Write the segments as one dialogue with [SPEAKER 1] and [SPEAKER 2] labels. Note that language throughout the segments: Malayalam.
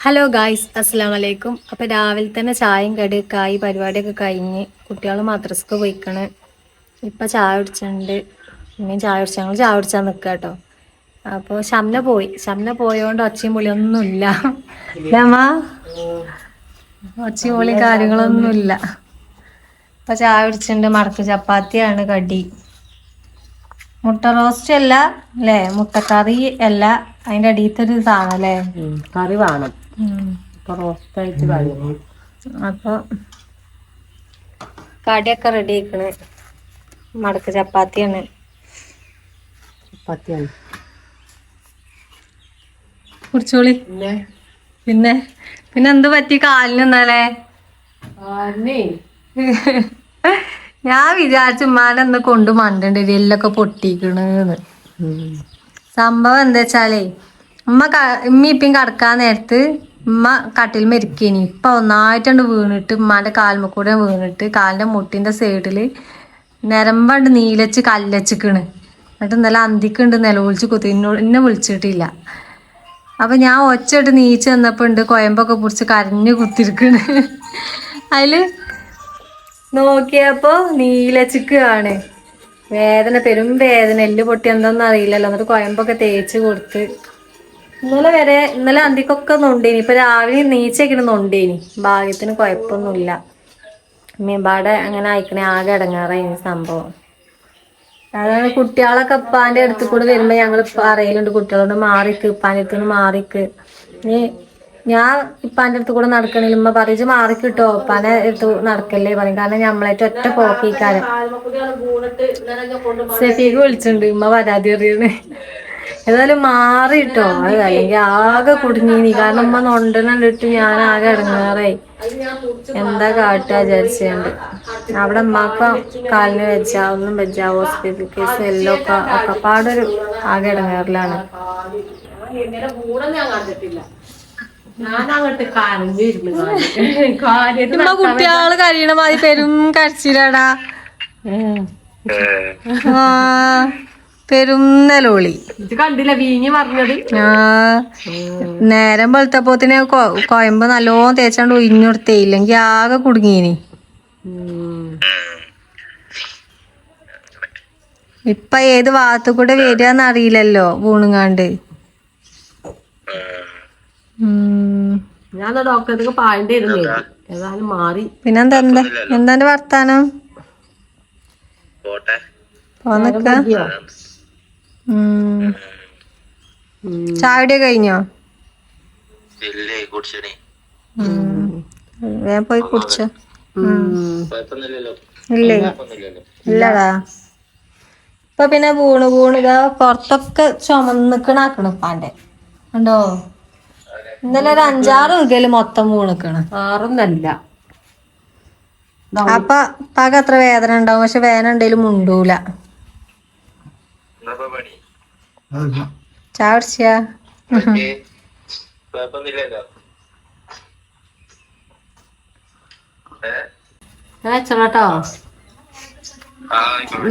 [SPEAKER 1] ഹലോ ഗായ്സ് അസ്സാം വലൈക്കും അപ്പൊ രാവിലെ തന്നെ ചായയും കടിയൊക്കെ ആയി പരിപാടിയൊക്കെ കഴിഞ്ഞ് കുട്ടികൾ മദ്രസക്ക് പോയിക്കണ്. ഇപ്പൊ ചായ കുടിച്ചിട്ടുണ്ട്. ഇനിയും ചായ കുടിച്ച ഞങ്ങൾ ചായ കുടിച്ചാൽ നിൽക്കുക കേട്ടോ അപ്പോൾ ശംന പോയി. ശംന പോയോണ്ട് ഒച്ചയും പൊളിയൊന്നുമില്ല രമാ ഒച്ചയും പൊളി കാര്യങ്ങളൊന്നുമില്ല. ഇപ്പൊ ചായ കുടിച്ചിട്ടുണ്ട്. മടക്ക് ചപ്പാത്തിയാണ് കടി. മുട്ട റോസ്റ്റ് അല്ല അല്ലേ? മുട്ടക്കറി അല്ല. അതിന്റെ അടിയത്തെ ഒരു സാധനം അല്ലേ?
[SPEAKER 2] കറി വേണം. റോസ്റ്റായിട്ട് കറി
[SPEAKER 1] അപ്പൊ കടിയൊക്കെ റെഡി ആയിക്കണ്. മടക്ക് ചപ്പാത്തിയാണ്.
[SPEAKER 2] ചപ്പാത്തിയാണ്.
[SPEAKER 1] കുടിച്ചോളി.
[SPEAKER 2] പിന്നെ?
[SPEAKER 1] പിന്നെ? എന്ത് പറ്റി കാലിന് ഇന്നലെ? ഞാൻ വിചാരിച്ചു ഉമ്മാനെ ഒന്ന് കൊണ്ട് മണ്ടണ്ട് എല്ലൊക്കെ പൊട്ടിക്കണെന്ന്. സംഭവം എന്താ വെച്ചാലേ ഉമ്മ ഉമ്മ ഇപ്പം കടക്കാൻ നേരത്ത് ഉമ്മ കട്ടിൽ മെരുക്കിനി. ഇപ്പൊ ഒന്നായിട്ടുണ്ട് വീണിട്ട് ഉമ്മാന്റെ കാൽമക്കൂടെ വീണിട്ട് കാലിന്റെ മുട്ടിന്റെ സൈഡിൽ നിരമ്പണ്ട് നീലച്ച് കല്ലച്ചിക്കണ്. എന്നിട്ട് ഇന്നലെ അന്തിക്കുണ്ട് നിലവിളിച്ച് കുത്തി. എന്നെ വിളിച്ചിട്ടില്ല. അപ്പൊ ഞാൻ ഒച്ചയിട്ട് നീച്ച് വന്നപ്പോ ഉണ്ട് കൊയമ്പൊക്കെ പിടിച്ച് കരഞ്ഞു കുത്തിരിക്കണ്. അതിൽ നോക്കിയപ്പോ നീലച്ചിക്കാണ്. വേദന പെരും വേദന. എല്ല് പൊട്ടി എന്താണെന്ന് അറിയില്ലല്ലോ എന്നിട്ട് കൊയമ്പൊക്കെ തേച്ച് കൊടുത്ത് ഇന്നലെ വരെ ഇന്നലെ അന്തിക്കൊക്കെ നൊണ്ടേനി. ഇപ്പൊ രാവിലെ നീച്ചേക്കിന് നൊണ്ടേനി. ഭാഗ്യത്തിന് കുഴപ്പമൊന്നുമില്ല മീമ്പാടെ അങ്ങനെ അയക്കണേ ആകെ ഇടങ്ങാറായി സംഭവം. അതാണ് കുട്ടികളൊക്കെ ഉപ്പാന്റെ അടുത്ത് കൂടെ വരുമ്പോ ഞങ്ങൾ പറയലുണ്ട്. കുട്ടികളോട് മാറിക്ക് ഉപ്പാന്റെ അടുത്ത് നിന്ന് മാറിക്ക്. നീ ഞാൻ ഇപ്പാന്റെ അടുത്ത് കൂടെ നടക്കണില്ല ഉമ്മ പറയിച്ച് മാറിക്കിട്ടോ. ഉപ്പാന്റെ അടുത്ത് നടക്കല്ലേ പറയും. കാരണം ഞമ്മളേറ്റ് ഒറ്റ പോക്കിക്കാരൻ സെഫീക്ക് വിളിച്ചിട്ടുണ്ട്. ഉമ്മ പരാതി അറിയണേ ഏതായാലും മാറിട്ടോ. അത് അല്ലെങ്കിൽ ആകെ കുടുങ്ങിനി. കാരണം അമ്മ നൊണ്ടനിട്ട് ഞാൻ ആകെ ഇടങ്ങാറായി. എന്താ കാട്ടുക വിചാരിച്ചുണ്ട്. അവിടെ അമ്മക്ക കാലിന് വെച്ച ഒന്നും വെച്ച ഹോസ്പിറ്റൽ കേസ് എല്ലാം ഒക്കെ ഒക്കെ പാടൊരു ആകെ ഇടങ്ങാറിലാണ്. കുട്ടികൾ കരയണ മാതിരി പെരും കരച്ചിലാടാ. ആ. പെരും നിലോളി
[SPEAKER 2] ഇത് കണ്ടില്ല? വീഞ്ഞ് പറഞ്ഞത്
[SPEAKER 1] ആ. നേരം വെളുത്തപ്പോത്തിന് കൊയമ്പ് നല്ലോണം തേച്ചാണ്ട് ഒഴിഞ്ഞുകൊടുത്തേ ഇല്ലെങ്കി ആകെ കുടുങ്ങീനി. ഇപ്പൊ ഏത് ഭാഗത്തു കൂടെ വരികയെന്ന് അറിയില്ലല്ലോ വീണുങ്ങാണ്ട്. ഉം.
[SPEAKER 2] ഞാൻ ഡോക്ടർക്ക് പായന്റെ ഇരുന്നേ ഏതായാലും മാറി.
[SPEAKER 1] പിന്നെന്താ എന്താ വർത്താനം? പോന്നക്ക കഴിഞ്ഞോ. വേഗം പോയി കുടിച്ചോ. ഇല്ലേ? ഇല്ലടാ. ഇപ്പൊ പിന്നെ വീണ് വീണ് ഇതാ പുറത്തൊക്കെ ചുമന്നിക്കണാക്കണ് ഉപ്പാന്റെ. ഉണ്ടോ ഇന്നലെ ഒരു അഞ്ചാറ് വികൽ മൊത്തം വീണിക്കണ്.
[SPEAKER 2] ആറൊന്നല്ല.
[SPEAKER 1] അപ്പൊ പാക അത്ര വേദന ഉണ്ടാവും പക്ഷെ വേദന ഉണ്ടെങ്കിലും മുണ്ടൂല.
[SPEAKER 3] പണി.
[SPEAKER 2] വെച്ചോട്ടോ
[SPEAKER 3] ആ ആയിക്കോട്ടെ.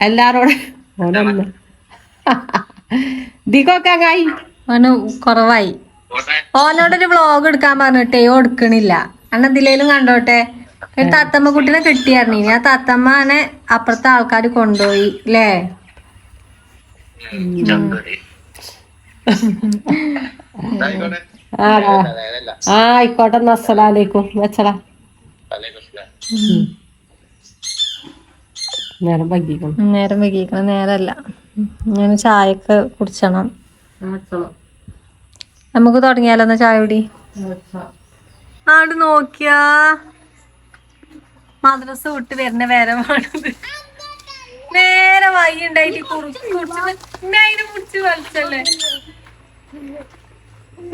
[SPEAKER 2] എല്ലാരോടും ഞാൻ ദിക്കൊക്കെ
[SPEAKER 1] കുറവായി. ഓനോടൊരു വ്ളോഗ് എടുക്കാൻ പറഞ്ഞിട്ടേ ഓ എടുക്കണില്ല. അണ്ണ എന്തിലേലും കണ്ടോട്ടെ. ഒരു താത്തമ്മ കുട്ടീനെ കിട്ടിയായിരുന്നു. ഇനി ആ താത്തമ്മനെ അപ്പുറത്തെ ആൾക്കാർ കൊണ്ടുപോയി അല്ലേ
[SPEAKER 2] ആടാ. ആ ആയിക്കോട്ടെ എന്നാ അസ്സലാമലൈക്കും. വെച്ചടാ. നേരം വൈകിക്കണം.
[SPEAKER 1] നേരം വൈകിക്കണം. നേരല്ല. ഞാൻ ചായയൊക്കെ കുടിച്ചണം. നമുക്ക് തുടങ്ങിയാലോ എന്നാ ചായ കുടി? ആണ്ട് നോക്കിയാ. മദ്രസ വിട്ട് വരുന്ന വേരമാണത് നേരെ വൈ ഉണ്ടായിട്ട് അതിനെ കുടിച്ച് വലിച്ചല്ലേ?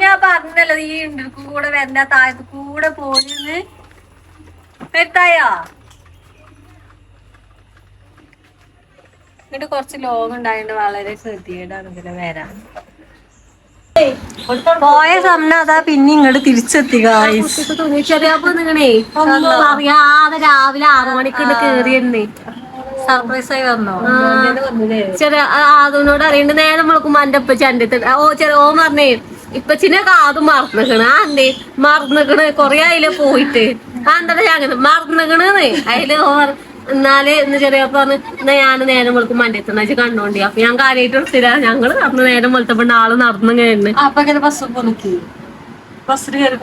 [SPEAKER 1] ഞാൻ പറഞ്ഞല്ലോ ഈ ഉണ്ട് കൂടെ വരണ്ട താഴത്ത് കൂടെ പോയിന്ന്. എത്തായോ എന്നിട്ട് കുറച്ച് ലോങ് ഉണ്ടായതുകൊണ്ട് വളരെ ശ്രദ്ധയോടാണ് ഇതിലെ വരാൻ. പോയ സമന അതാ പിന്നെ ഇങ്ങോട്ട് തിരിച്ചെത്തി guys.
[SPEAKER 2] ചെറിയപ്പോ നിങ്ങളേ ഒന്നും അറിയാതെ രാവിലെ ആറു മണിക്ക് കേറിയെന്നേ.
[SPEAKER 1] സർപ്രൈസ് ആയി വന്നോ?
[SPEAKER 2] ചെറിയ അറിയണ്ട് നേരം വിളിക്കുമ്പോ എന്റെ ഉപ്പച്ചി എന്റെ ഓ ചെറിയ ഓ പറഞ്ഞേ ഇപ്പച്ചിനെ മറന്നിക്കണ മറന്നിക്കണ്. ആ എന്തേ മറന്നിക്കണ്. കൊറേ അതിൽ പോയിട്ട്. ആ എന്താ അങ്ങനെ മറന്നിക്കണ് അതിൽ ഓ പറ- എന്നാൽ ഇന്ന് ചെറിയ പറഞ്ഞു എന്നാ ഞാൻ നേരം വെളുക്കും അടുത്ത് വെച്ച് കണ്ടോണ്ടി. അപ്പൊ ഞാൻ കാര്യമായിട്ട് എടുത്തില്ല ഞങ്ങൾ അന്ന് നേരം വെളുത്തപ്പോ ആൾ നടന്നു കഴിഞ്ഞു
[SPEAKER 1] ബസ് കയറി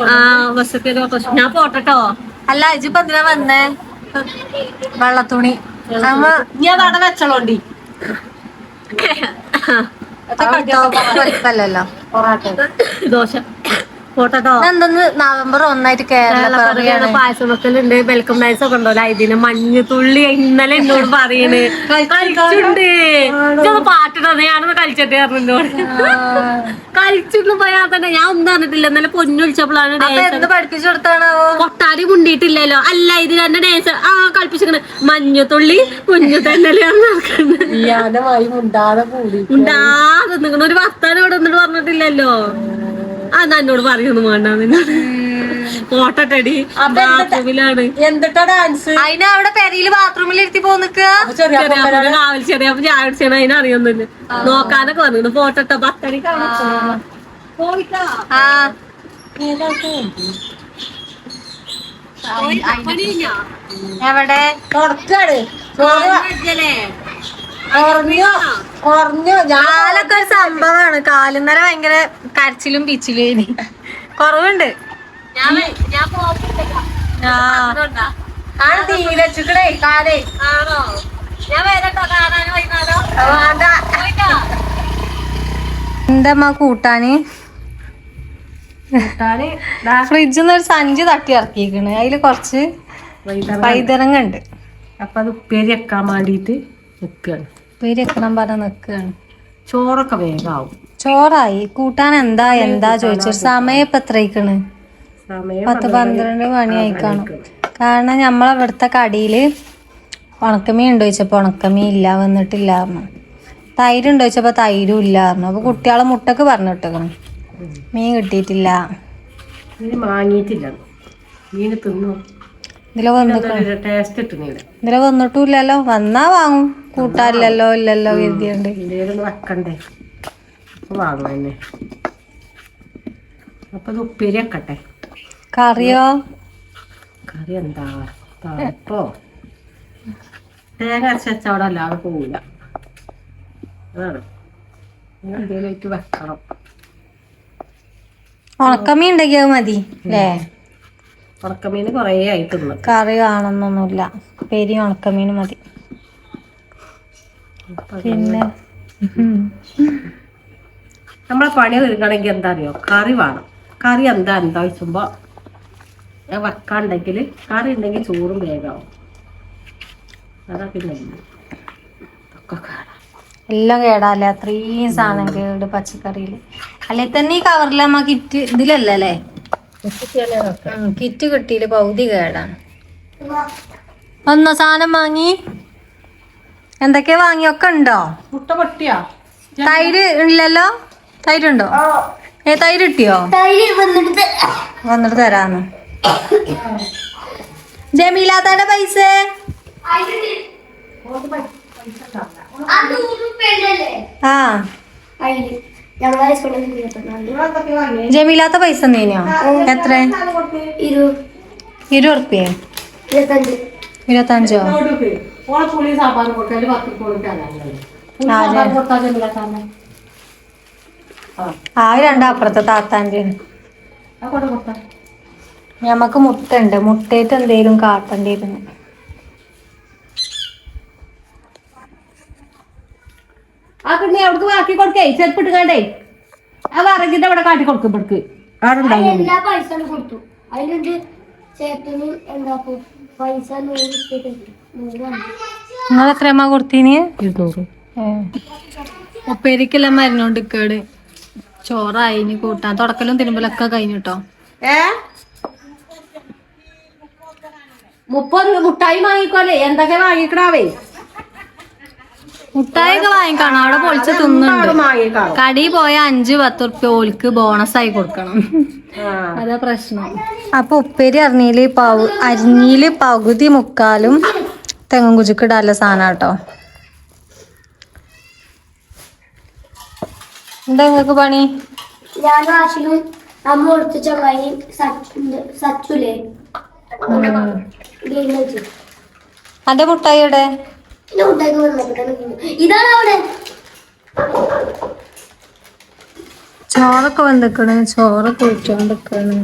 [SPEAKER 2] ഒരു ഞാൻ പോട്ടോ
[SPEAKER 1] അല്ല ഇജിപ്പ എന്തിനാ വന്നേ? വെള്ളത്തുണി.
[SPEAKER 2] ഞാൻ അവിടെ വെച്ചോണ്ടി ദോശ. പോട്ടോ
[SPEAKER 1] എന്തെന്ന് നവംബർ ഒന്നായിട്ട് കേരള
[SPEAKER 2] പായസം വെക്കലുണ്ട് വെൽക്കം ഡാൻസ് ഒക്കെ ഉണ്ടല്ലോ ഇതിന് മഞ്ഞ തുള്ളി ഇന്നലെ എന്നോട് പറയണ്. കളിച്ചുണ്ട് ഇതൊന്ന് പാട്ടിട ഞാനൊന്ന് കളിച്ചിട്ട് പറഞ്ഞോട് കളിച്ചിട്ട് പോയാ തന്നെ ഞാൻ ഒന്നും അറിഞ്ഞിട്ടില്ല. ഇന്നലെ
[SPEAKER 1] പൊന്നൊഴിച്ചപ്പോഴാണ് പഠിപ്പിച്ചു കൊടുത്താണാവോ
[SPEAKER 2] കൊട്ടാടി മുണ്ടിയിട്ടില്ലല്ലോ. അല്ല ഇത് രണ്ട് ഡാൻസ് ആ കളിപ്പിച്ചിരിക്കണ് മഞ്ഞത്തുള്ളി കുഞ്ഞു തന്നെയാണ് നടക്കുന്നത്
[SPEAKER 1] മുണ്ടാതെ
[SPEAKER 2] നിങ്ങണ ഒരു വർത്താനം ഇവിടെ ഒന്നിട്ട് പറഞ്ഞിട്ടില്ലല്ലോ. ആ എന്നാ എന്നോട് പറയുന്നു വേണ്ട നിന്നോട്. കോട്ടട്ടടി ബാത്റൂമിലാണ്.
[SPEAKER 1] എന്തിട്ടാ ഡാൻസ് അതിന് അവിടെ പെരയിൽ ബാത്റൂമിൽ ഇരുത്തി പോന്നിക്ക
[SPEAKER 2] ചെറിയ രാവിലെ ചെറിയ ചായ കുടിച്ചാണ് അതിന് അറിയൊന്നുമില്ല നോക്കാനൊക്കെ പറഞ്ഞു പോട്ടട്ട
[SPEAKER 1] ബത്തടി എവിടെ? കുറഞ്ഞോ കുറഞ്ഞോ കാലൊക്കെ ഒരു സംഭവമാണ്. കാലുന്നര ഭയങ്കര കരച്ചിലും പിച്ചിലും ഇനി. കുറവുണ്ട്. കാലേ
[SPEAKER 2] ആണോ? ഞാൻ വരട്ടോ കാണാൻ വൈകുന്നേരം?
[SPEAKER 1] എന്താ കൂട്ടാന്? ഫ്രിഡ്ജിൽ നിന്ന് ഒരു സഞ്ചി തട്ടി ഇറക്കിയിരിക്കണ് അതിൽ കുറച്ച് വൈതരങ്ങ ഉണ്ട്.
[SPEAKER 2] അപ്പൊ അത് ഉപ്പേരി വെക്കാൻ വേണ്ടിയിട്ട് നിൽക്കുകയാണ്
[SPEAKER 1] ഉപ്പേരി വെക്കണം പറഞ്ഞ നിക്കാണ്.
[SPEAKER 2] ചോറൊക്കെ വേഗമാവും
[SPEAKER 1] ചോറായി. കൂട്ടാൻ എന്താ? എന്താ ചോദിച്ചു സമയം ഇപ്പൊ എത്രയിക്കണ് പത്ത് പന്ത്രണ്ട് മണിയായി കാണും കാരണം നമ്മളവിടുത്തെ കടിയിൽ ഉണക്കമീൻ ഉണ്ടോ ചോദിച്ചപ്പോ ഉണക്കമീൻ ഇല്ല വന്നിട്ടില്ല പറഞ്ഞു. തൈര് ഉണ്ടോ ചോദിച്ചപ്പോ തൈരും ഇല്ല പറഞ്ഞു. അപ്പൊ കുട്ടികളെ മുട്ടക്ക് പറഞ്ഞിട്ടേക്കണം. മീൻ കിട്ടിയിട്ടില്ല.
[SPEAKER 2] മീൻ വാങ്ങിയിട്ടില്ല. മീന് തിന്നു.
[SPEAKER 1] ഇതിലെ വന്നിട്ടില്ലല്ലോ
[SPEAKER 2] ടേസ്റ്റ് കിട്ടുന്നില്ല
[SPEAKER 1] ഇതിലെ വന്നിട്ടുമില്ലല്ലോ. വന്നാ വാങ്ങും. കൂട്ടാറില്ലല്ലോ ഇല്ലല്ലോ കരുതിയുണ്ട്.
[SPEAKER 2] വെക്കണ്ടേ? വാങ്ങും തന്നെ അപ്പൊ ഇത് ഉപ്പേരി വെക്കട്ടെ?
[SPEAKER 1] കറിയോ?
[SPEAKER 2] കറി എന്താ? തണുപ്പോ തേങ്ങ അരച്ച് അല്ലാതെ പോവില്ല അതാണ്. വെക്കണം.
[SPEAKER 1] ഉണക്കമീൻ ഉണ്ടെങ്കിൽ മതി അല്ലേ
[SPEAKER 2] ഉണക്കമീൻ കുറേ ആയിട്ടുണ്ട്.
[SPEAKER 1] കറി കാണുന്നൊന്നുമില്ല പെരി ഉണക്കമീൻ മതി. പിന്നെ
[SPEAKER 2] നമ്മളെ പണി ഒരുക്കണമെങ്കിൽ എന്താ അറിയോ കറി വേണം. കറി എന്താ? എന്താ വെച്ചുമ്പോ വെക്കാണ്ടെങ്കിൽ കറി ഉണ്ടെങ്കിൽ ചോറും വേഗമാവും അതാ പിന്നെ ഒക്കെ
[SPEAKER 1] എല്ലാം കേടാല്ലേ? അത്രയും സാധനം കേട് പച്ചക്കറിയിൽ. അല്ലെ? തന്നെ ഈ കവറിലമ്മ കിറ്റ് ഇതിലല്ലേ കിറ്റ് കിട്ടിയില്ല പൗതി കേടാണ്. ഒന്നോ സാധനം വാങ്ങി? എന്തൊക്കെയാ വാങ്ങിയൊക്കെ ഉണ്ടോ?
[SPEAKER 2] മുട്ട പൊട്ടിയാ?
[SPEAKER 1] തൈര് ഇല്ലല്ലോ? തൈരുണ്ടോ? ഏ തൈര് കിട്ടിയോ? വന്നിട്ട് തരാന്ന്. ജമീലാത്താടെ പൈസ? ആ. ജമീലാത്ത പൈസ തന്നീനോ എത്ര? ഇരുപത് ഉറുപ്പ്യ ഇരുപത്തഞ്ചോ ആ, രണ്ടാ അപ്പുറത്തെ താത്താന്റെ
[SPEAKER 2] ആ കൂടെ കൊടുത്താൽ
[SPEAKER 1] ഞമ്മക്ക് മുട്ട ഉണ്ട്. മുട്ടയിട്ട് എന്തേലും കാട്ടണ്ടിയിരുന്നു.
[SPEAKER 2] ആ കിണ്ണി അവിടേക്ക് ബാക്കി കൊടുക്കേ ചെരുപ്പിട്ട് കണ്ടേ ആ വറകിന്റെ അവിടെ കാട്ടി കൊടുക്കും ഇവിടേക്ക്. അവിടെ ഉണ്ടാവും.
[SPEAKER 4] എല്ലാ പൈസ കൊടുത്തു. അതിലുണ്ട് ചേട്ടന് പൈസ
[SPEAKER 1] നിങ്ങൾ എത്രയമ്മ കൊടുത്തീന്?
[SPEAKER 2] ഇരുന്നൂറ്.
[SPEAKER 1] ഉപ്പേരിക്കെല്ലാം മരുന്നോണ്ട് കേട് ചോറായി ഇനി കൂട്ടാൻ. തുടക്കലും തിരുമ്പലൊക്കെ കഴിഞ്ഞിട്ടോ
[SPEAKER 2] ഏ? മുപ്പത് മുട്ടായി വാങ്ങിക്കോലേ. എന്തൊക്കെ വാങ്ങിക്കണാവേ?
[SPEAKER 1] മുട്ടായൊക്കെ വാങ്ങിക്കാണോ അവിടെ പൊളിച്ച് തിന്നുണ്ട് കടി പോയ അഞ്ച് പത്ത് ഉറുപ്പ്യ ഓൽക്ക് ബോണസ് ആയി കൊടുക്കണം അതാ പ്രശ്നം. അപ്പൊ ഉപ്പേരി അറിഞ്ഞിൽ അരിഞ്ഞിൽ പകുതി മുക്കാലും തെങ്ങും കുജിക്ക് ഇടാനുള്ള സാധനം കേട്ടോ എന്താ നിങ്ങക്ക് പണി?
[SPEAKER 4] ഞാൻ ആശിലും അമ്മ കൊടുത്ത ചങ്ങായി സച്ചുലേ വെച്ചു
[SPEAKER 1] മുട്ടായിയുടെ
[SPEAKER 4] ഉണ്ടാക്കി ഇതാണ് അവിടെ.
[SPEAKER 1] ചോറൊക്കെ വന്നിക്കണ്. ചോറൊക്കെ കുഴിച്ചോണ്ടിക്കണ്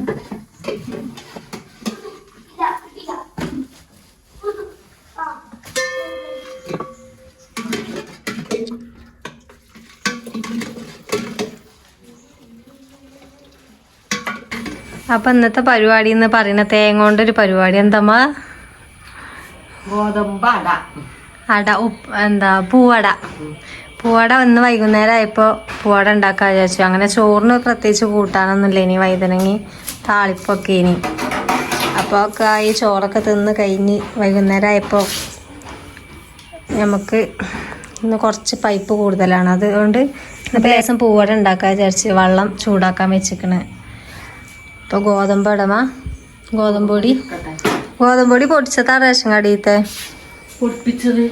[SPEAKER 1] അപ്പൊ ഇന്നത്തെ പരിപാടി എന്ന് പറയുന്ന തേങ്ങ കൊണ്ടൊരു പരിപാടി. എന്താ
[SPEAKER 5] ഗോതമ്പട
[SPEAKER 1] അട. ഉപ്പ് എന്താ പൂവട. പൂവട വന്ന് വൈകുന്നേരം ആയപ്പോൾ പൂവട ഉണ്ടാക്കാൻ വിചാരിച്ചു. അങ്ങനെ ചോറിന് പ്രത്യേകിച്ച് കൂട്ടാനൊന്നുമില്ല. ഇനി വൈതനങ്ങി താളിപ്പൊക്കെ ഇനി. അപ്പോൾ ഒക്കെ ഈ ചോറൊക്കെ തിന്ന് കഴിഞ്ഞ് വൈകുന്നേരം നമുക്ക് ഇന്ന് കുറച്ച് പൈപ്പ് കൂടുതലാണ്. അതുകൊണ്ട് ഇന്നിപ്പോൾ ദിവസം പൂവട ഉണ്ടാക്കാൻ വിചാരിച്ച് വെള്ളം ചൂടാക്കാൻ വെച്ചിരിക്കണ് ഇപ്പോൾ ഗോതമ്പ് ഇടമ ഗോതമ്പൊടി ഗോതമ്പൊടി ഗോതമ്പ് പൊടി പൊടിച്ചതാ റേഷൻ കടിയത്തെ
[SPEAKER 5] പൊടിപ്പിച്ചത്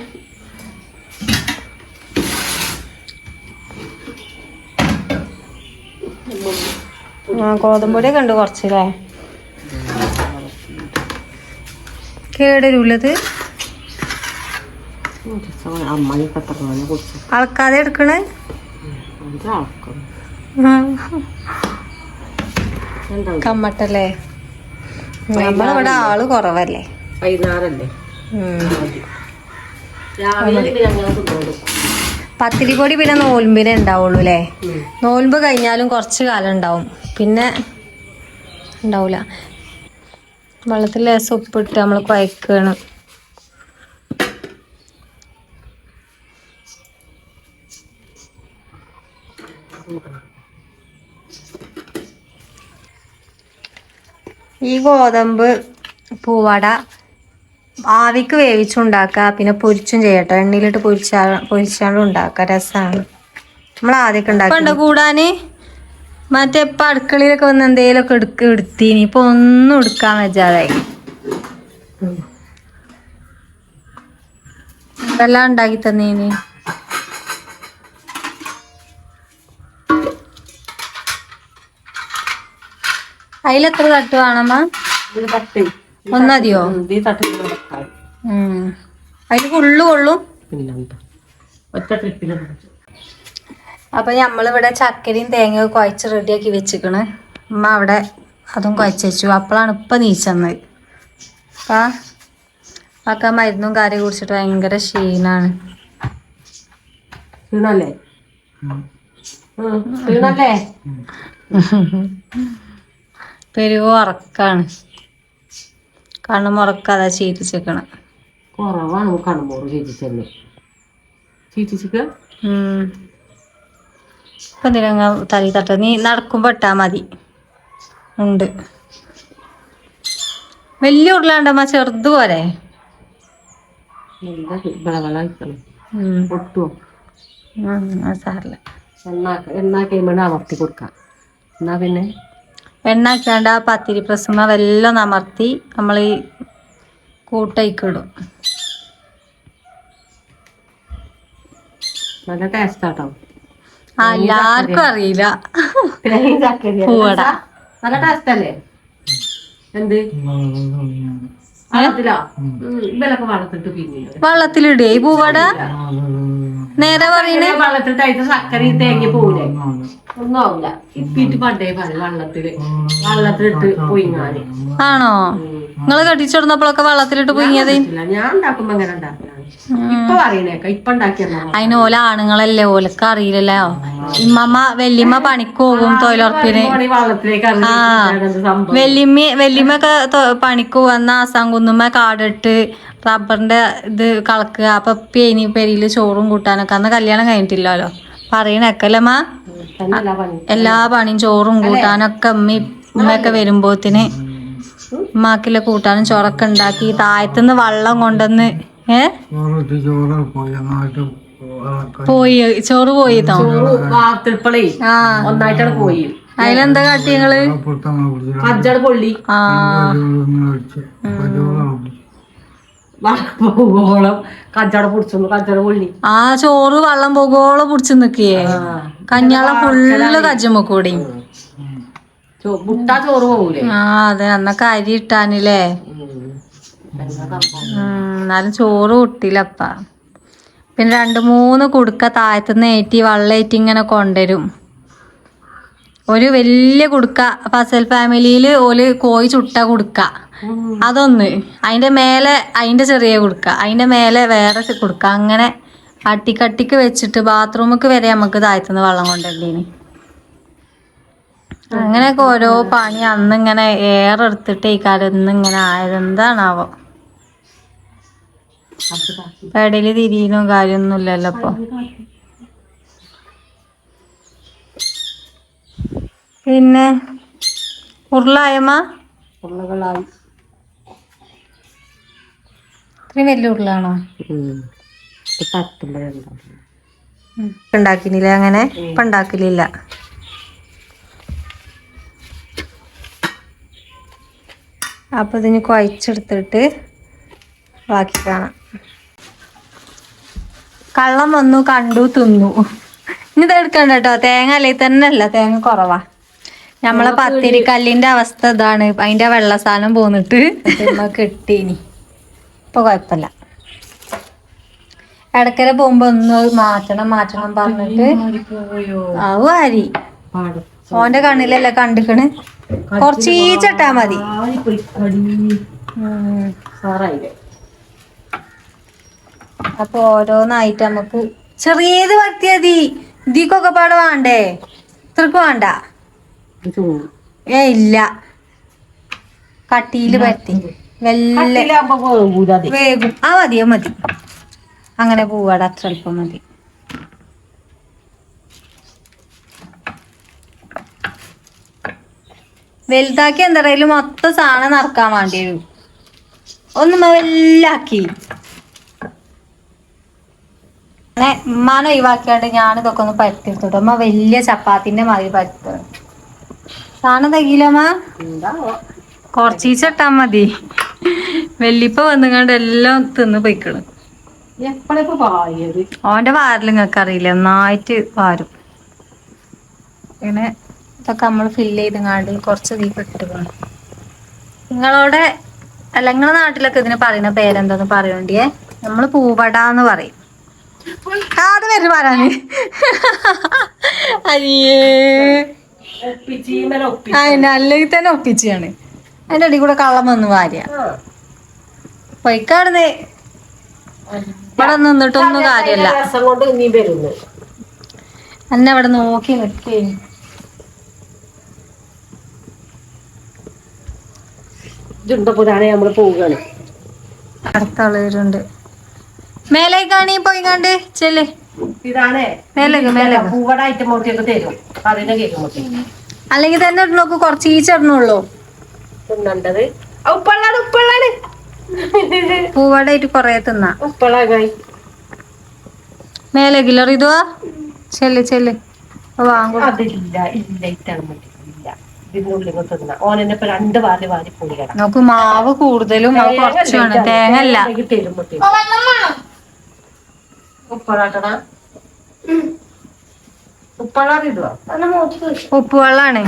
[SPEAKER 1] ആ ഗോതമ്പൊടിയൊക്കെ ഉണ്ട്
[SPEAKER 5] കുറച്ച് അല്ലേ കേടരുള്ളത്
[SPEAKER 1] അളക്കാതെ എടുക്കണേ. കമ്മട്ടല്ലേ? നമ്മളിവിടെ ആൾ കുറവല്ലേ?
[SPEAKER 5] വൈകുന്നേരല്ലേ
[SPEAKER 1] ഉം.
[SPEAKER 5] രാവിലെ ഞങ്ങൾ കൊണ്ടുപോകും
[SPEAKER 1] പത്തിരി പൊടി പിന്നെ നോൽമ്പിനെ ഉണ്ടാവുള്ളൂ അല്ലേ? നോൽമ്പ് കഴിഞ്ഞാലും കുറച്ച് കാലം ഉണ്ടാവും. പിന്നെ ഉണ്ടാവൂല. വെള്ളത്തിൽ ലേശം ഉപ്പിട്ട് നമ്മൾ കുഴക്കണം. ഈ ഗോതമ്പ് പൂവട ആവിക്ക് വേവിച്ചുണ്ടാക്കുക പിന്നെ പൊരിച്ചും ചെയ്യട്ടോ. എണ്ണയിലിട്ട് പൊരിച്ചാ പൊരിച്ചാണ്ടും ഉണ്ടാക്കുക രസമാണ് നമ്മൾ ആദ്യമൊക്കെ ഉണ്ടാക്കി. കൂടാന്? മറ്റേ ഇപ്പൊ അടുക്കളയിലൊക്കെ വന്ന് എന്തെങ്കിലുമൊക്കെ എടുക്ക എടുത്തീനി. ഇപ്പൊ ഒന്നും എടുക്കാൻ വെച്ചാതായി എല്ലാം ഉണ്ടാക്കി തന്നീനി. അതിലെത്ര തട്ട് വേണമ്മ ഒന്നതിയോ? തട്ട്. അതിൽ ഫുള്ള് കൊള്ളും.
[SPEAKER 5] പിന്നെന്താ? ഒറ്റ ട്രിപ്പിൽ
[SPEAKER 1] അപ്പൊ നമ്മളിവിടെ ചക്കരയും തേങ്ങയും കുഴച്ച് റെഡിയാക്കി വെച്ചിക്കണ്. അമ്മ അവിടെ അതും കുഴച്ച് വെച്ചു. അപ്പോഴാണ് ഇപ്പൊ നീച്ചന്നത്. അപ്പാ അക്ക മരുന്നും കാര്യം കുടിച്ചിട്ട് ഭയങ്കര ക്ഷീണാണ്. പെരുവ് ഉറക്കാണ് കണ്ണും ഉറക്കാതെ ചീറ്റിച്ചേക്കണം
[SPEAKER 5] കുറവാണ് കണ്ണുമോറ് ചേച്ചിച്ചല്ലേ ചേച്ചിക്ക്?
[SPEAKER 1] ഉം. ഇപ്പൊ എന്തിനാ തലി തട്ട. നീ നടക്കുമ്പോ ഇട്ടാ മതി. ഉണ്ട്. വലിയ ഉരുളാണ്ടമ്മ ചെറുത് പോലെ സാറില്ല
[SPEAKER 5] കൊടുക്കാം. എന്നാ പിന്നെ?
[SPEAKER 1] എണ്ണാക്കാണ്ട് ആ പത്തിരി പ്രസുമ വെല്ലം അമർത്തി നമ്മൾ ഈ കൂട്ടയിക്കിടും.
[SPEAKER 5] നല്ല ടേസ്റ്റ് ആട്ടോ.
[SPEAKER 1] എല്ലാവർക്കും അറിയില്ല. പൂവട.
[SPEAKER 5] നല്ല ടേസ്റ്റ് അല്ലേ? എന്ത്?
[SPEAKER 1] വെള്ളത്തിലിടേ. ഈ പൂവട? നേരെ പറയണേ.
[SPEAKER 5] വെള്ളത്തിട്ട് സക്കര തേങ്ങ പോവില്ലേ? ഒന്നും ആവില്ല ഇപ്പിട്ട് പണ്ടേ പറയും വെള്ളത്തിൽ. വെള്ളത്തിലിട്ട് പോയി
[SPEAKER 1] ആണോ? നിങ്ങൾ കെട്ടിച്ചിടുന്നപ്പോഴൊക്കെ വെള്ളത്തിലിട്ട് പൊങ്ങിയത്
[SPEAKER 5] ഞാൻ ഉണ്ടാക്കുമ്പോ എങ്ങനെ ഉണ്ടാക്കലാണ്? ഇപ്പൊ പറയണേക്ക ഇപ്പൊ ഉണ്ടാക്കിയെന്നാ
[SPEAKER 1] അതിന് ഓല ആണുങ്ങളല്ലേ? ഓലക്ക് അറിയില്ലല്ലോ. ഇമ്മമ്മ വെല്ലിമ്മ പണിക്ക് പോകും തൊഴിലുറപ്പിന്. ആ വെല്ലിമ്മ വെല്ലിമ്മ ഒക്കെ പണിക്ക് പോകുന്ന ആസാം കുന്നുമ്മ കാടിട്ട് റബ്ബറിന്റെ ഇത് കളക്കുക. അപ്പൊ പേനി പെരിയിൽ ചോറും കൂട്ടാനൊക്കെ. അന്ന് കല്യാണം കഴിഞ്ഞിട്ടില്ലല്ലോ. പറയണക്കല്ലമ്മ എല്ലാ പണിയും. ചോറും കൂട്ടാനൊക്കെ ഉമ്മ ഉമ്മയൊക്കെ വരുമ്പോത്തിന്. ഉമ്മാക്കില്ല കൂട്ടാനും ചോറൊക്കെ ഉണ്ടാക്കി താഴത്തുനിന്ന് വെള്ളം കൊണ്ടുവന്ന് ഏ? പോയി ചോറ്
[SPEAKER 5] ഒന്നായിട്ടാണ് പോയി.
[SPEAKER 1] അതിലെന്താ കാട്ടി
[SPEAKER 5] നിങ്ങൾ? പൊള്ളി.
[SPEAKER 1] ആ.
[SPEAKER 5] പിടിച്ചു. പൊള്ളി.
[SPEAKER 1] ചോറ് വെള്ളം പോകോളം പിടിച്ചു നിക്കേ കഞ്ഞാളം ഫുള്ള് കജ്ജമ്മക്കൂടിയും.
[SPEAKER 5] മുട്ട ചോറ് പോകൂലേ
[SPEAKER 1] ആ അതെ. അന്നൊക്കെ അരി ഇട്ടാനില്ലേ? എന്നാലും ചോറ് കിട്ടില്ലപ്പ. പിന്നെ രണ്ട് മൂന്ന് കുടുക്ക താഴത്തുനിന്ന് ഏറ്റി വെള്ളേറ്റി ഇങ്ങനെ കൊണ്ടുവരും. ഒരു വലിയ കുടുക്ക. ഫസൽ ഫാമിലിയിൽ ഓൽ കോഴി ചുട്ട കുടുക്ക. അതൊന്ന്. അതിന്റെ മേലെ അതിന്റെ ചെറിയ കുടുക്ക. അതിന്റെ മേലെ വേറെ കുടുക്ക. അങ്ങനെ അട്ടിക്കട്ടിക്ക് വെച്ചിട്ട് ബാത്റൂമിക്ക് വരെ നമുക്ക് താഴത്തുനിന്ന് വെള്ളം കൊണ്ടുവരേനി അങ്ങനെയൊക്കെ ഓരോ പണി അന്ന് ഇങ്ങനെ ഏറെ എടുത്തിട്ട് ഈ കാലം ഇന്ന് ഇങ്ങനെ ആയത് എന്താണാവോ? ഇടയിൽ തിരിയലും കാര്യമൊന്നും ഇല്ലല്ലോ ഇപ്പൊ. പിന്നെ ഉരുളായമ്മ?
[SPEAKER 5] ഉരുളകളായി.
[SPEAKER 1] ഇത്രയും വലിയ ഉരുളാണോ ഉണ്ടാക്കിനില്ല അങ്ങനെ? ഇപ്പൊ ഉണ്ടാക്കലില്ല. അപ്പൊ ഇതിന് കുഴച്ചെടുത്തിട്ട് ബാക്കി കാണാം. കള്ളം വന്നു കണ്ടു തിന്നു. ഇനി ഇത് കേട്ടോ. തേങ്ങ അല്ലെങ്കിൽ തന്നെ അല്ല തേങ്ങ കുറവാ. നമ്മളെ പത്തിരി കല്ലിന്റെ അവസ്ഥ ഇതാണ്. അതിന്റെ വെള്ള സാധനം പോന്നിട്ട് കിട്ടീനി. ഇപ്പൊ കുഴപ്പമില്ല. ഇടക്കര പോകുമ്പോ ഒന്ന് മാറ്റണം മാറ്റണം പറഞ്ഞിട്ട് ആവു
[SPEAKER 5] ആരി
[SPEAKER 1] ഓന്റെ കണ്ണിലല്ലേ കണ്ടിക്കണ്? കൊറച്ചീച്ചിട്ടാ മതി. അപ്പൊ ഓരോന്നായിട്ട് നമുക്ക് ചെറിയത് പറ്റിയതി ഇതിക്കൊക്കെ പാടെ വേണ്ടേ? ഇത്രക്ക് വേണ്ട. ഏ ഇല്ല. കട്ടിയിൽ പറ്റി വെല്ല വേഗം. ആ മതിയോ മതി. അങ്ങനെ പോവാടാ അത്ര അല്പം മതി. വലുതാക്കി എന്തായാലും മൊത്തം സാധനം നടക്കാൻ വേണ്ടി വരും. ഒന്ന് വല്ലാക്കി. അങ്ങനെ ഉമ്മാനെ ഒഴിവാക്കിയാണ്ട് ഞാൻ ഇതൊക്കെ ഒന്ന് പരത്തിയെടുത്തോട്ടോ. അമ്മ വലിയ ചപ്പാത്തിന്റെ മാതിരി പരത്ത സാധനം
[SPEAKER 5] ഉണ്ടാവോ
[SPEAKER 1] കുറച്ചീച്ചിട്ടാ മതി. വെല്ലിപ്പ വന്നുകൊണ്ട് എല്ലാം തിന്ന് പൊയ്ക്കണം. ഓന്റെ വാരൽ നിങ്ങൾക്ക് അറിയില്ല നന്നായിട്ട് വാരും. ഇങ്ങനെ ഇതൊക്കെ നമ്മൾ ഫില്ല് ചെയ്തങ്ങാണ്ട് കുറച്ച് തീ ഇട്ട് പോകണം നിങ്ങളോടെ അല്ല നിങ്ങളെ നാട്ടിലൊക്കെ ഇതിന് പറയുന്ന പേരെന്താന്ന് പറയണ്ടിയേ? നമ്മൾ പൂവട എന്ന് പറയും. അത് വരും പറയാന്. അയ്യേ. അല്ലെങ്കിൽ തന്നെ ഒപ്പിച്ചാണ് അതിന്റെ അടി കൂടെ കള്ളം വന്ന് വാര്യ. പൊയ്ക്കാടുന്നേ. ഇവിടെ നിന്നിട്ടൊന്നും
[SPEAKER 5] വരുന്നു
[SPEAKER 1] എന്നെ അവിടെ നോക്കി നിൽക്കേ
[SPEAKER 5] ഇതുണ്ടപ്പോഴാണ് നമ്മൾ പോവുകയാണ്.
[SPEAKER 1] അടുത്ത മേലേക്കാണീ പോയി കണ്ട്. ചെല്ലേ.
[SPEAKER 5] ഇതാണ്.
[SPEAKER 1] മേലേക്ക് മേലേക്ക്.
[SPEAKER 5] പൂവട ഐറ്റം തരും. കേൾക്കുമ്പോ
[SPEAKER 1] അല്ലെങ്കിൽ തന്നെ നോക്ക് കുറച്ച് ഈച്ചിടണുള്ളൂ
[SPEAKER 5] തിന്നണ്ടത്. ആ, ഉപ്പള്ളാണ് ഉപ്പള്ളാണ്
[SPEAKER 1] പൂവടായിട്ട് കൊറേ തിന്ന.
[SPEAKER 5] ഉപ്പളായി
[SPEAKER 1] മേലേക്കില്ല ഇതുവാ ചെല്ല് ചെല്ല്. വാങ്ങും
[SPEAKER 5] അതില്ല ഇല്ല ഇതിനുള്ളിൽ ഇപ്പൊ രണ്ട് വാരി വാരി പോയിക്കണം
[SPEAKER 1] നമുക്ക് മാവ് കൂടുതലും കുറച്ചുമാണ് തേങ്ങ അല്ല
[SPEAKER 4] ഒന്ന് മൂത്തി കുടിച്ചു
[SPEAKER 1] ഉപ്പുവെള്ളാണ്.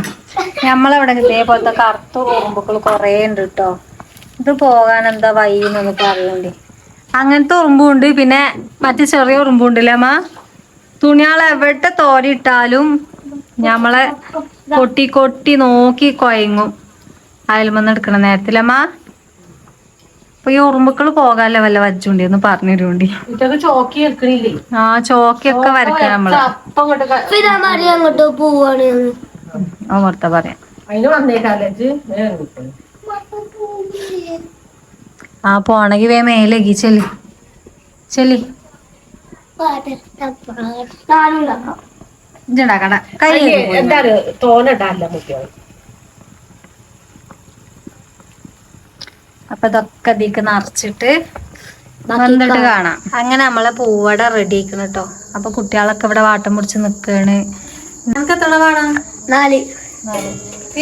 [SPEAKER 1] നമ്മളവിടെ ഇതേപോലത്തെ കറുത്ത ഉറുമ്പുകൾ കൊറേ ഉണ്ട് കേട്ടോ ഇത് പോകാൻ എന്താ വഴി എന്നൊക്കെ അറിയണ്ടേ. അങ്ങനത്തെ ഉറുമ്പുണ്ട്. പിന്നെ മറ്റു ചെറിയ ഉറുമ്പുണ്ടല്ലേ അമ്മ? തുണിയാൾ എവിടെ തോരിട്ടാലും ഞമ്മളെ കൊട്ടി കൊട്ടി നോക്കി കൊയങ്ങും. അയൽമന്ന് എടുക്കണ നേരത്തിലമ്മ അപ്പൊ ഈ ഉറുമ്പുക്കൾ പോകാല്ലോ വല്ല വജ്ജുണ്ടി ഒന്ന്
[SPEAKER 5] എടുക്കണില്ലേ?
[SPEAKER 1] ആ ചോക്കിയൊക്കെ വരക്കണം നമ്മൾ. ഓർത്ത പറയാം. ആ പോണെങ്കി വേ മേലേക്ക് ചെല്ലി. ചെല്ലി. കൈ.
[SPEAKER 5] എന്താണ്?
[SPEAKER 1] അപ്പൊ ഇതൊക്കെ ഇതിക്ക് നിറച്ചിട്ട് വന്നിട്ട് കാണാം. അങ്ങനെ നമ്മളെ പൂവട റെഡി ആക്കണം കേട്ടോ അപ്പൊ കുട്ടികളൊക്കെ ഇവിടെ വാട്ടം പിടിച്ച് നിക്കാണ്. നമുക്ക് എത്ര വേണം
[SPEAKER 4] നാല്.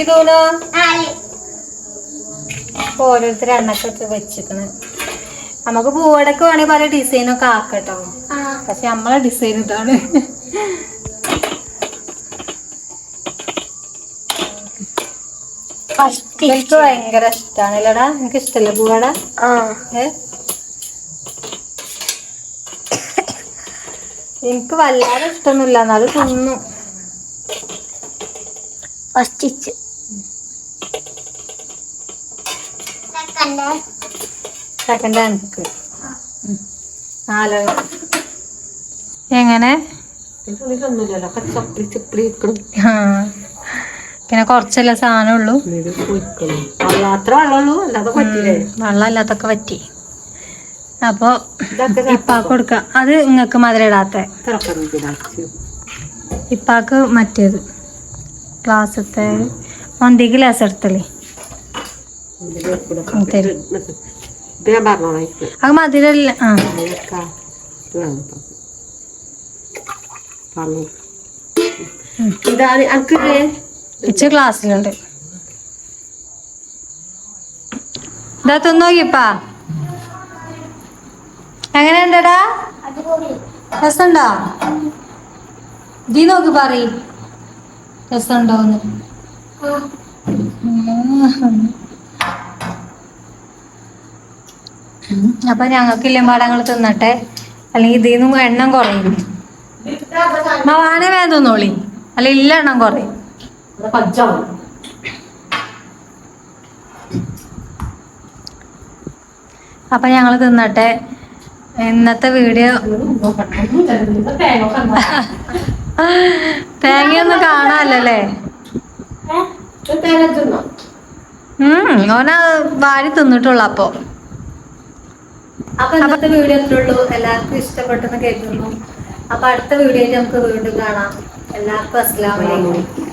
[SPEAKER 1] ഇതൂലോ ഓരോരുത്തർ എണ്ണക്കൊക്കെ വെച്ചിക്കണ്. നമുക്ക് പൂവടക്ക് വേണമെങ്കിൽ പല ഡിസൈനൊക്കെ ആക്കട്ടോ. പക്ഷെ നമ്മളെ ഡിസൈൻ ഇതാണ്. എനിക്ക് ഭയങ്കര ഇഷ്ടാണല്ലടാ. എനിക്ക് ഇഷ്ടല്ലേ പൂവട?
[SPEAKER 4] ആ.
[SPEAKER 1] ഏ? എനിക്ക് വല്ലാതെ ഇഷ്ടമൊന്നുമില്ല. എന്നാലും തിന്നു.
[SPEAKER 4] ഫസ്റ്റിച്ച് സ്റ്റിച്ച്
[SPEAKER 1] സെക്കൻഡ് എനിക്ക്. നാലോ എങ്ങനെ?
[SPEAKER 5] ഒന്നുമില്ലല്ലോ ചിപ്പിളി ഇരിക്കണം.
[SPEAKER 1] ആ. പിന്നെ കുറച്ചല്ലേ സാധനം ഉള്ളൂ
[SPEAKER 5] ഇത് പൊയ്ക്കണം അത് ഉള്ളൂ. അല്ലാതെ പറ്റില്ലേ
[SPEAKER 1] വെള്ളമില്ലാത്തൊക്കെ പറ്റി. അപ്പൊ ഇപ്പാക്ക് കൊടുക്കാം. അത് നിങ്ങക്ക് മധുര ഇടാത്ത. ഇപ്പാക്ക് മറ്റേത്. ക്ലാസ്സത്തെ മന്തിക്ക് ഗ്ലാസ് എടുത്തല്ലേ? തരും. അത് മധുരല്ല. ആ.
[SPEAKER 5] ഇതാണ് അനക്ക്
[SPEAKER 1] ഇച്ച ക്ലാസ്സിലുണ്ട് ഇതാ തിന്നോക്കിപ്പാ. എങ്ങനെയുണ്ടടാ? രസമുണ്ടോ? ദീ നോക്കി പറയ്. രസമുണ്ടോന്ന്. അപ്പൊ ഞങ്ങൾക്കില്ലേ പാടങ്ങൾ തിന്നട്ടെ? അല്ലെങ്കിൽ ഇതിന്ന് എണ്ണം കുറയും. മാവാനെ തിന്നോളി. അല്ല ഇല്ല എണ്ണം കുറയും.
[SPEAKER 5] പഞ്ചാണ്
[SPEAKER 1] അപ്പൊ ഞങ്ങൾ തിന്നട്ടെ. ഇന്നത്തെ വീഡിയോ തേങ്ങയൊന്നും കാണാനല്ലേ ഉം ഓന വാരി തിന്നിട്ടുള്ളു അപ്പൊ. അപ്പൊ ഇന്നത്തെ വീഡിയോ അത്രേ ഉള്ളൂ. എല്ലാവർക്കും ഇഷ്ടപ്പെട്ടെന്ന് കേൾക്കുന്നു അപ്പൊ അടുത്ത വീഡിയോയിൽ നമുക്ക് വീണ്ടും കാണാം. എല്ലാവർക്കും അസ്സലാമലൈക്കും